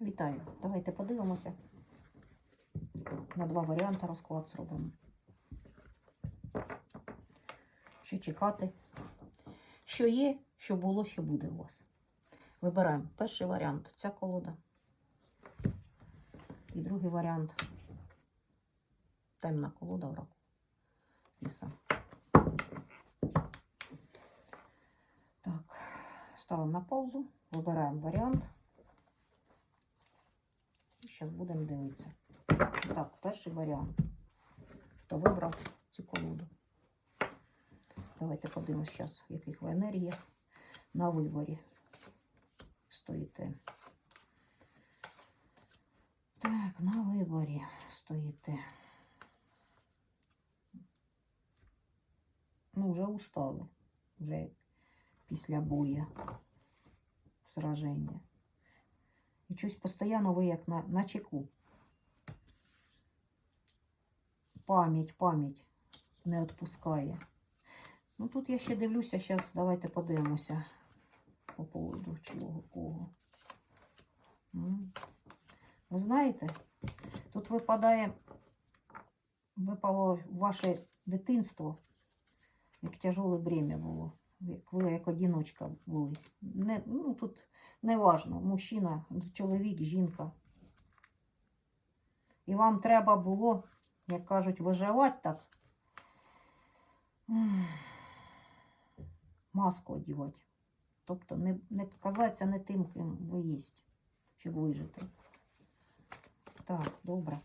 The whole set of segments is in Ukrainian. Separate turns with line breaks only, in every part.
Вітаю. Давайте подивимося. На два варіанти розклад зробимо. Що чекати? Що є, що було, що буде у вас. Вибираємо перший варіант ця колода. І другий варіант темна колода в раку. Ліса. Так, ставимо на паузу, вибираємо варіант. Зараз будемо дивитися. Так, перший варіант. Хто вибрав цю колоду? Давайте подивимось зараз, в яких ви енергіях на виборі стоїте. Так, на виборі стоїте. Ну, вже устали. Вже після боя, сраження. І щось постійно ви як на, на чеку. Пам'ять, пам'ять не відпускає. Ну тут я ще дивлюся, зараз давайте подивимося по поводу чого кого. Ви знаєте, тут випадає, випало ваше дитинство, як тяжеле бремя було. Ви як одіночка були. Не, ну, тут не важно, мужчина, чоловік, жінка. І вам треба було, як кажуть, виживати так. Маску одівати. Тобто не, не казатися не тим, ким ви єсть, щоб вижити. Так, добре.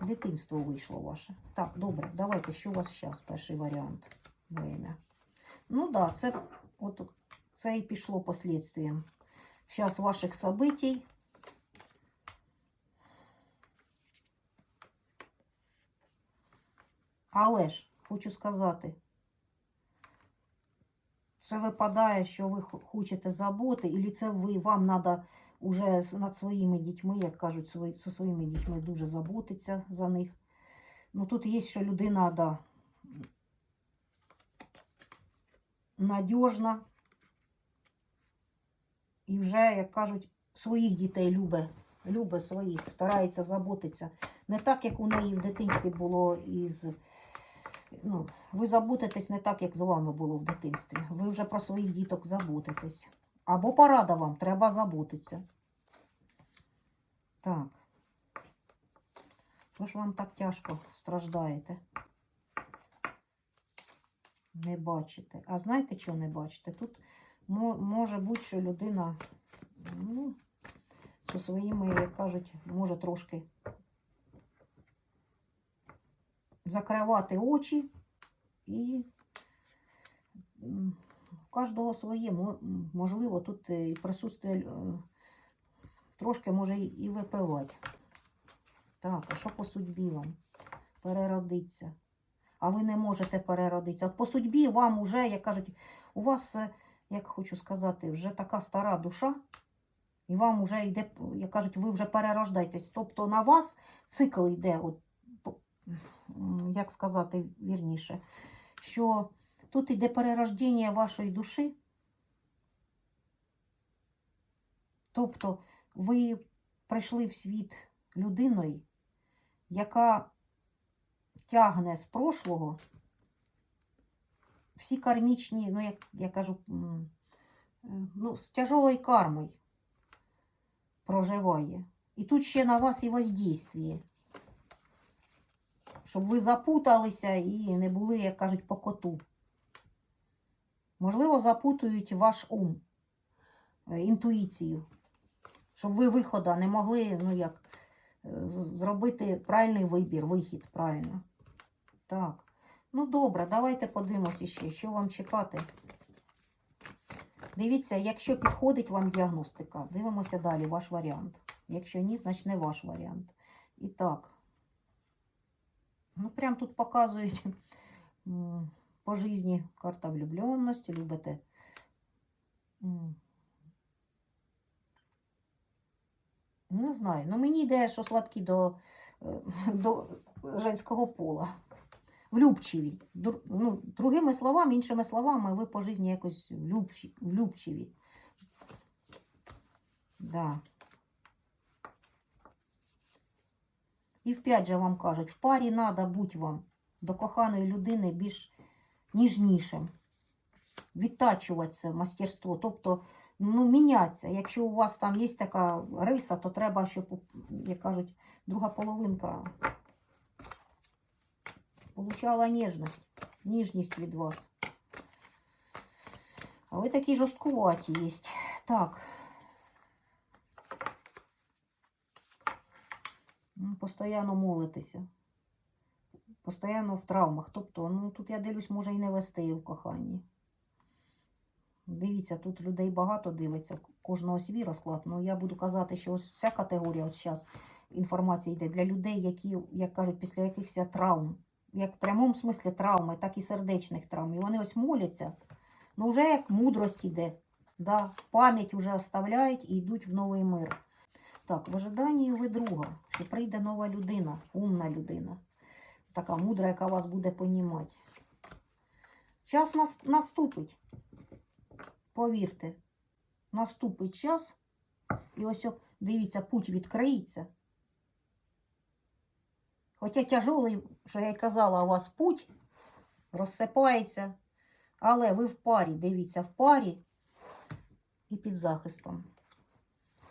Дитинство вийшло ваше. Так, добре, давайте, що у вас зараз, перший варіант. Время. Ну да, це, от, це і пішло послідствием. Зараз ваших событий. Але ж, хочу сказати, це випадає, що ви хочете заботи, і це ви, вам треба уже над своїми дітьми, як кажуть, зі своїми дітьми дуже заботитися за них. Ну тут є, що людина, да, надіжна і вже, як кажуть, своїх дітей любить, любить своїх, старається заботитися. Не так, як у неї в дитинстві було із. Ну, ви заботитесь не так, як з вами було в дитинстві. Ви вже про своїх діток заботитесь. Або порада вам, треба заботитися. Так. Що ж вам так тяжко страждаєте? Не бачите. А знаєте, чого не бачите? Тут може бути, що людина ну, зі своїми, як кажуть, може трошки закривати очі і у кожного своє. Можливо, тут і присутствие трошки може і випивати. Так, а що по судьбі вам? Переродиться. А ви не можете переродитися. От по судьбі вам уже, як кажуть, у вас, е, як хочу сказати, вже така стара душа, і вам вже йде, як кажуть, ви вже перерождаєтесь. Тобто на вас цикл йде, от, як сказати вірніше, що тут йде перерождення вашої душі. Тобто ви прийшли в світ людиною, яка тягне з прошлого всі кармічні, ну, як я кажу, е, ну, з тяжелою кармою проживає. І тут ще на вас і воздействие. Щоб ви запуталися і не були, як кажуть, по коту. Можливо, запутують ваш ум, е, інтуїцію, щоб ви виходу не могли, ну як, е, зробити правильний вибір, вихід правильно. Так. Ну добре, давайте подивимося ще, що вам чекати. Дивіться, якщо підходить вам діагностика, дивимося далі ваш варіант. Якщо ні, значить не ваш варіант. І так. Ну, прям тут показують по житті карта влюбленності, любите. Не знаю. Ну, мені йде, що слабкі до, е, до женського пола. Влюбчиві. Дру- Ну, другими словами, іншими словами, ви по житті якось влюбчі- влюбчиві. Да. І вп'ять же вам кажуть, в парі треба бути вам до коханої людини більш ніжнішим. Відтачувати це мастерство. Тобто, ну, мінятися. Якщо у вас там є така риса, то треба, щоб, як кажуть, друга половинка получала ніжність, ніжність від вас. А ви такі жорсткуваті є. Так. Ну, Постоянно молитеся. Постоянно в травмах. Тобто, ну тут я дивлюсь, може і не вести в коханні. Дивіться, тут людей багато дивиться, кожного свій розклад. Ну я буду казати, що ось ця категорія, от зараз інформація йде для людей, які, як кажуть, після якихось травм, як в прямому смислі травми, так і сердечних травм. І вони ось моляться. Ну, вже як мудрость іде. Да, пам'ять вже оставляють і йдуть в новий мир. Так, в ожиданні ви друга, що прийде нова людина, умна людина, така мудра, яка вас буде понімати. Час нас, наступить. Повірте, наступить час, і ось, дивіться, путь відкриється. Хоча тяжолий, що я й казала, у вас путь розсипається, але ви в парі, дивіться, в парі і під захистом.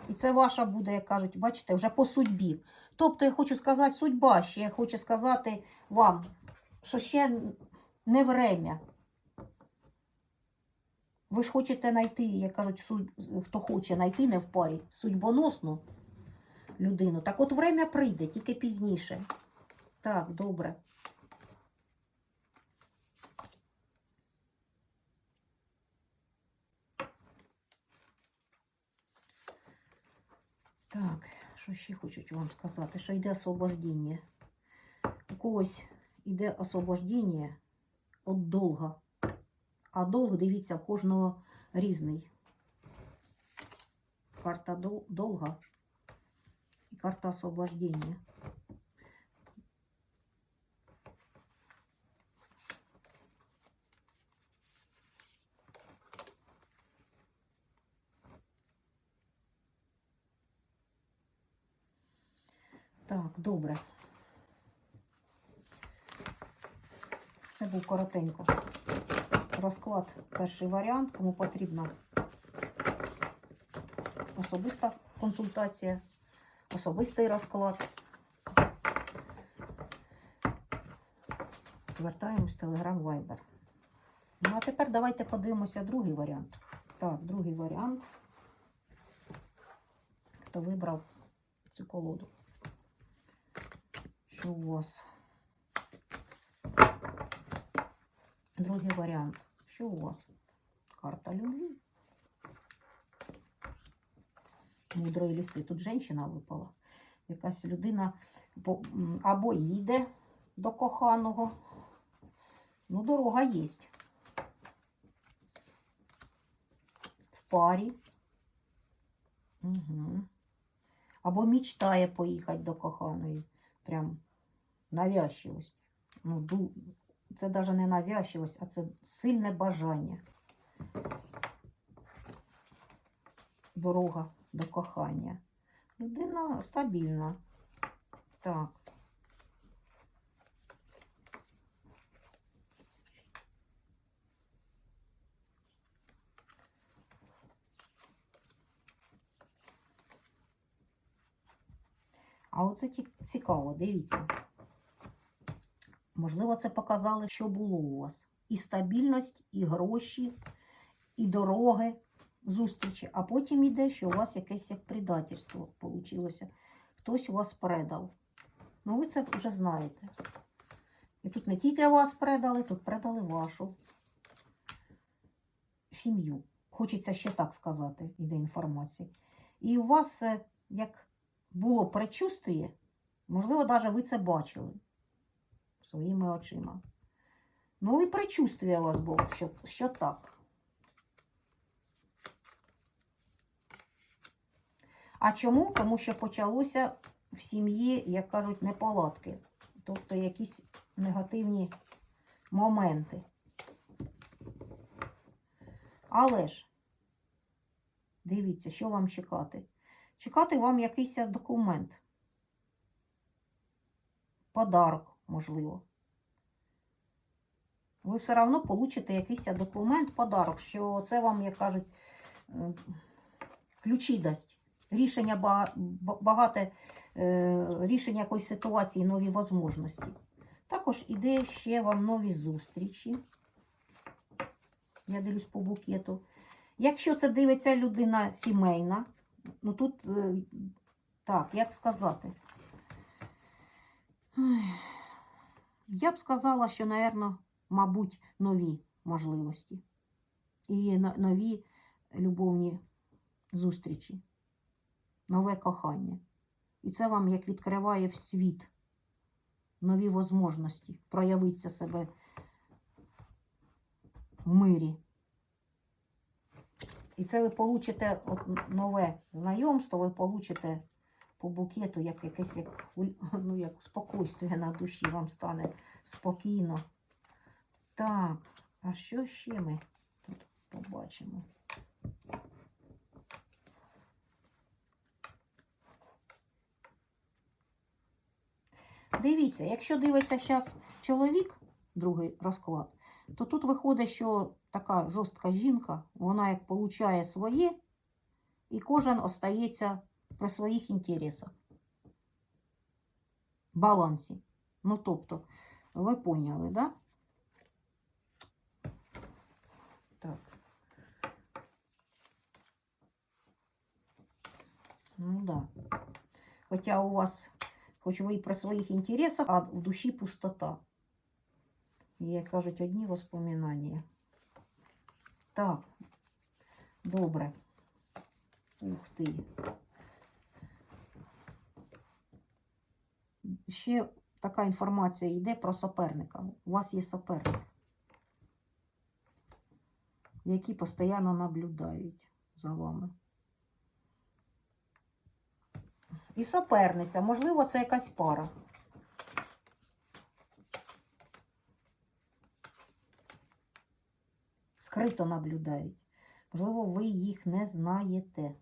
І це ваша буде, як кажуть, бачите, вже по судьбі. Тобто, я хочу сказати, судьба ще, я хочу сказати вам, що ще не время. Ви ж хочете знайти, як кажуть, суд... хто хоче знайти не в парі судьбоносну людину. Так от время прийде, тільки пізніше. Так, добре. Так, що ще хочуть вам сказати? Що йде освобождення. У когось йде освобождення від долга. А долг, дивіться, в кожного різний. Карта дол- долга і карта освобождення. Так, добре. Це був коротенько. Розклад перший варіант, кому потрібна особиста консультація, особистий розклад. Звертаємось в Telegram Viber. Ну, а тепер давайте подивимося другий варіант. Так, другий варіант. Хто вибрав цю колоду? У вас? Другий варіант. Що у вас? Карта любви. Мудрої ліси. Тут жінка випала. Якась людина або їде до коханого. Ну, дорога є. В парі. Угу. Або мечтає поїхати до коханої. Прям навязчивость. Ну. Це навіть не навязчивость, а це сильне бажання. Дорога до кохання. Людина стабільна. Так. А оце цікаво, дивіться. Можливо, це показали, що було у вас. І стабільність, і гроші, і дороги зустрічі. А потім іде, що у вас якесь як предательство вийшло. Хтось вас предав. Ну, ви це вже знаєте. І тут не тільки вас предали, тут предали вашу сім'ю. Хочеться ще так сказати, іде інформація. І у вас, як було предчувствие, можливо, навіть ви це бачили своїми очима. Ну, і предчувствие у вас було, що, що так. А чому? Тому що почалося в сім'ї, як кажуть, неполадки. Тобто якісь негативні моменти. Але ж, дивіться, що вам чекати. чекати вам якийсь документ. Подарок, можливо. Ви все одно получите якийсь документ, подарок, що це вам, як кажуть, е, ключі дасть. Рішення ба- ба- багате, е, рішення якоїсь ситуації, нові можливості. Також іде ще вам нові зустрічі. Я дивлюсь по букету. Якщо це дивиться людина сімейна, ну тут, е, так, як сказати. Ой, Я б сказала, що, напевно, мабуть, нові можливості. І нові любовні зустрічі, нове кохання. І це вам як відкриває в світ нові можливості проявитися себе в мирі. І це ви получите нове знайомство, ви получите по букету як якесь як, ну, як спокійствие на душі, вам стане спокійно. Так, а що ще ми тут побачимо? Дивіться, якщо дивиться зараз чоловік, другий розклад, то тут виходить, що така жорстка жінка, вона як получає своє, і кожен остається при своїх інтересах. Балансі. Ну, тобто, ви поняли, да? Так. Ну да. Хоча у вас, хоч ви і при своїх інтересах, а в душі пустота. І, як кажуть, одні воспоминання. Так, добре. Ух ти. Ще така інформація йде про суперника. У вас є суперник, які постійно наблюдають за вами. І суперниця, можливо, це якась пара. Скрито наблюдають. Можливо, ви їх не знаєте.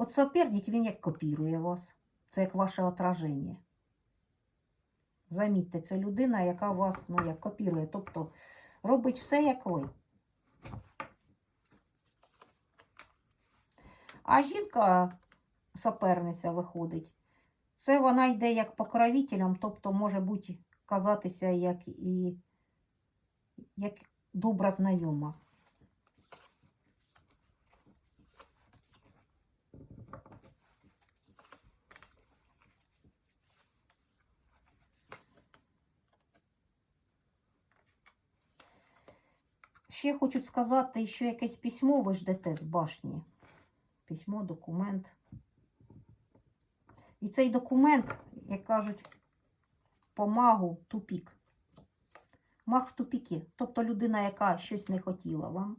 От суперник, він як копірує вас. Це як ваше отраження. Замітьте, це людина, яка вас ну, як копірує, тобто робить все, як ви. А жінка, суперниця, виходить, це вона йде як покровителем, тобто може бути казатися як і як добра знайома. Ще хочу сказати, що якесь письмо ви ждете з башні. Письмо, документ. І цей документ, як кажуть, помагу тупік. Маг в тупіки. Тобто людина, яка щось не хотіла вам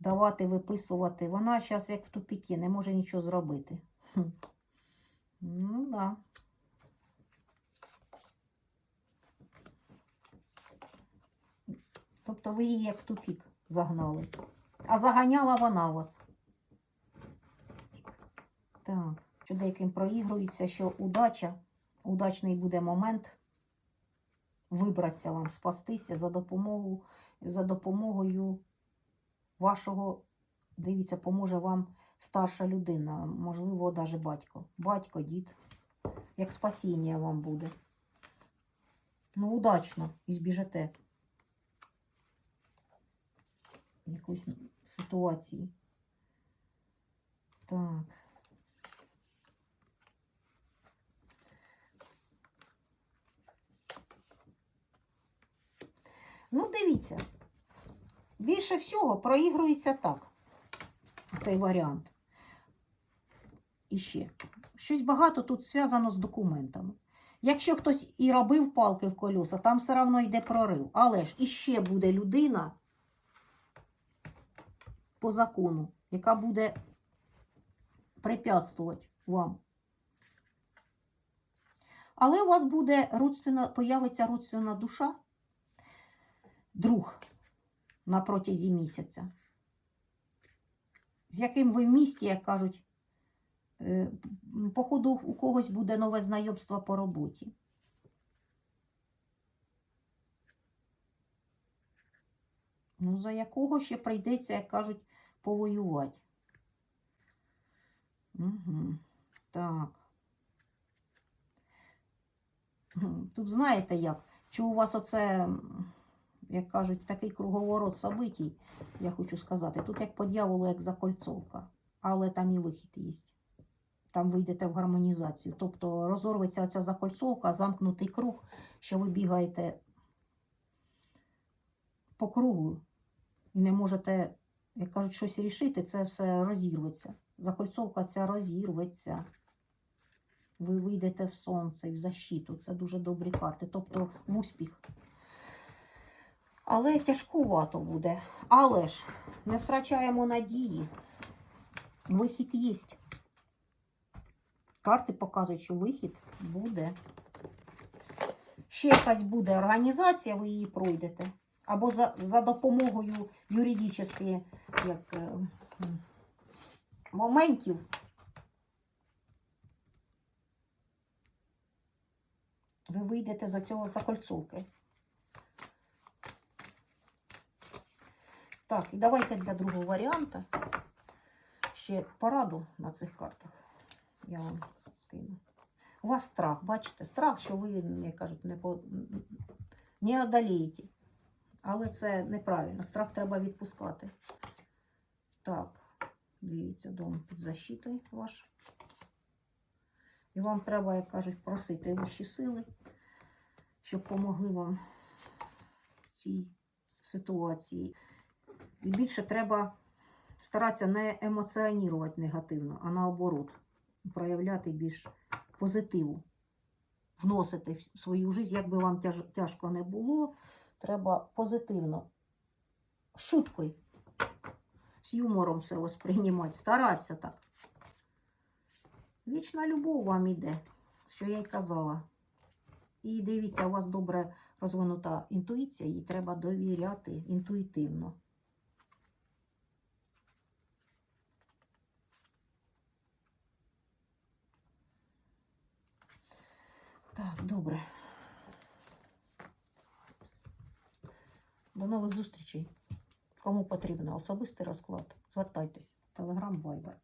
давати, виписувати, вона зараз як в тупіки, не може нічого зробити. Ну, да. Тобто ви її як в тупік загнали. А заганяла вона вас. Так, що деяким проігрується, що удача, удачний буде момент вибратися вам, спастися за допомогою, за допомогою вашого, дивіться, поможе вам старша людина, можливо, навіть батько. Батько, дід, як спасіння вам буде. Ну, удачно і збіжете якоїсь ситуації. Так. Ну, дивіться, більше всього проігрується так, цей варіант. І ще. Щось багато тут зв'язано з документами. Якщо хтось і робив палки в колеса, там все одно йде прорив. Але ж іще буде людина по закону, яка буде препятствувати вам. Але у вас буде родственна, появиться родственна душа, друг на протязі місяця. з яким ви в місті, як кажуть, е, походу у когось буде нове знайомство по роботі. Ну, за якого ще прийдеться, як кажуть, повоювати. Угу. Так. Тут знаєте як? Чи у вас оце, як кажуть, такий круговорот событій, я хочу сказати. Тут як по дьяволу, як закольцовка, але там і вихід є. Там ви йдете в гармонізацію. Тобто розорветься оця закольцовка, замкнутий круг, що ви бігаєте по кругу і не можете, як кажуть, щось рішити, це все розірветься. Закольцовка ця розірветься. Ви вийдете в сонце і в защиту. Це дуже добрі карти, тобто в успіх. Але тяжкувато буде. Але ж не втрачаємо надії. Вихід є. Карти показують, що вихід буде. Ще якась буде організація, ви її пройдете. Або за, за допомогою юридичних як, е, моментів. Ви вийдете за цього закольцовки. Так, і давайте для другого варіанта ще пораду на цих картах. Я вам скину. У вас страх, бачите, страх, що ви, як кажуть, не, по... не одолієте. Але це неправильно. Страх треба відпускати. Так, дивіться, дом під защитою ваш. І вам треба, як кажуть, просити вищі сили, щоб помогли вам в цій ситуації. І більше треба старатися не емоціонувати негативно, а наоборот, проявляти більш позитиву, вносити в свою життя, як би вам тяж, тяжко не було, треба позитивно, шуткою, з юмором все восприймати, старатися так. Вічна любов вам іде, що я й казала. І дивіться, у вас добре розвинута інтуїція, їй треба довіряти інтуїтивно. Так, добре. До нових зустрічей. Кому потрібно особистий розклад, звертайтесь. Телеграм, Вайбер.